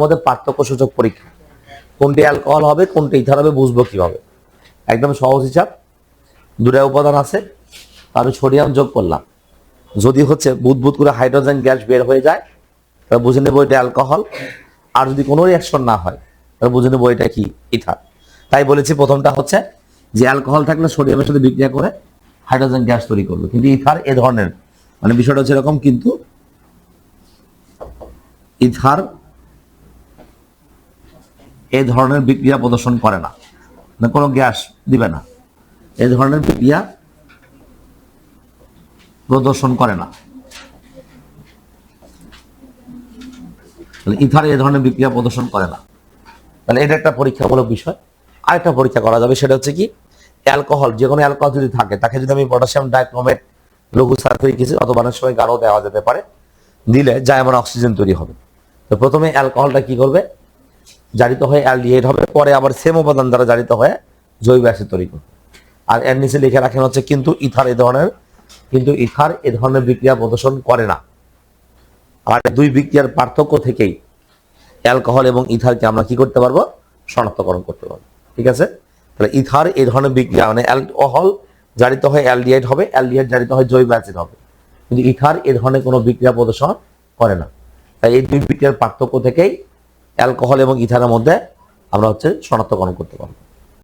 মধ্যে পার্থক্য সূচক পরীক্ষা। কোনটি অ্যালকোহল হবে, কোনটি ইথার হবে, বুঝব কীভাবে। একদম সহজ হিসাব। দুটা উপাদান আছে, আমি সোডিয়াম যোগ করলাম। যদি হচ্ছে বুদবুদ করে হাইড্রোজেন গ্যাস বের হয়ে যায়, তাহলে বুঝে নেব এটা অ্যালকোহল আর যদি কোনো রিয়াকশন না হয়, তাহলে বুঝে নেব এটা কি ইথার তাই বলেছি প্রথমটা হচ্ছে যে অ্যালকোহল থাকলে সোডিয়ামের সাথে বিক্রিয়া করে হাইড্রোজেন গ্যাস তৈরি করবে। কিন্তু ইথার এ ধরনের মানে বিষয়টা হচ্ছে এরকম, কিন্তু ইথার এই ধরনের বিক্রিয়া প্রদর্শন করে না। কোনো গ্যাস দিবে না। এই ধরনের বিক্রিয়া প্রদর্শন করে না। ইথার এই ধরনের বিক্রিয়া প্রদর্শন করে না। তাহলে এটা একটা পরীক্ষামূলক বিষয়। আরেকটা পরীক্ষা করা যাবে, সেটা হচ্ছে কি, অ্যালকোহল, যে কোনো অ্যালকোহল যদি থাকে, তাকে যদি আমি পটাশিয়াম ডাইক্রোমেট লঘু সালফিউরিক অ্যাসিড অথবা সময় গাঢ় দেওয়া যেতে পারে, দিলে জায়মান অক্সিজেন তৈরি হবে। তো প্রথমে অ্যালকোহলটা কি করবে? জারিত হয়ে অ্যালডিহাইড হবে, পরে আবার সেম উপাদান দ্বারা জারিত হয়ে জৈব অ্যাসিড তৈরি করবে। আর এর নিচে লিখে রাখেন হচ্ছে, কিন্তু ইথার এ ধরনের, কিন্তু ইথার এ ধরনের বিক্রিয়া প্রদর্শন করে না। আর দুই বিক্রিয়ার পার্থক্য থেকেই অ্যালকোহল এবং ইথারকে আমরা কি করতে পারব? শনাক্তকরণ করতে পারব। ঠিক আছে? তাহলে ইথার এই ধরনের বিক্রিয়া মানে অ্যালকোহল জারিত হয় অ্যালডিহাইড হবে অ্যালডিহাইড জারিত হয় জৈব অ্যাসিড হবে। কিন্তু ইথার এ ধরনের কোনো বিক্রিয়া প্রদর্শন করে না। তাই এই দুই বিক্রিয়ার পার্থক্য থেকেই অ্যালকোহল এবং ইথারের মধ্যে আমরা হচ্ছে শনাক্তকরণ করতে পারব।